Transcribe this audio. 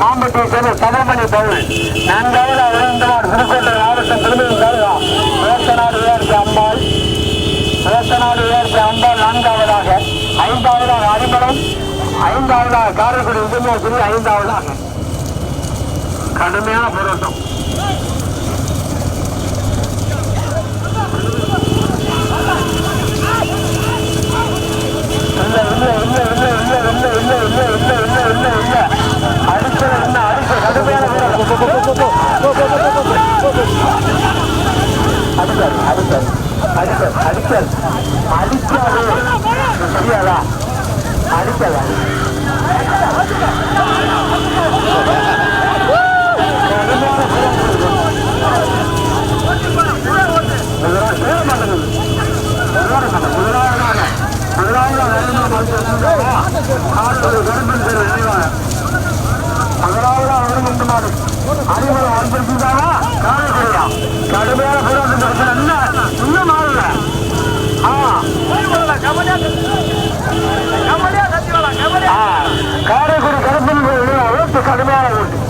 மாம்பட்டியை சேர்ந்த சமமணி பவுல் நான்காவது இளைந்தவார் புதுக்கோட்டை மாவட்டம் திருமணம் தாலுகா வேசநாடு உயர்த்த அம்பாள். வேசநாடு உயர்த்த அம்பாள் நான்காவதாக. ஐந்தாவதாக அரிமளம் ஐந்தாவதாக காரைக்குடி உதயமோசரி ஐந்தாவதாக. கடுமையான போராட்டம். அடிக்கல் அடிக்கல் அடிக்கல் அடிக்கல் அடிக்காது. சரியாதா அடிக்கல். பதினாறு அறுபது அன்பு கடுமையான போராட்டம் இன்னும் மாறல காரைக்குடி கருப்பன் கோயில் அளவுக்கு கடுமையான ஊர்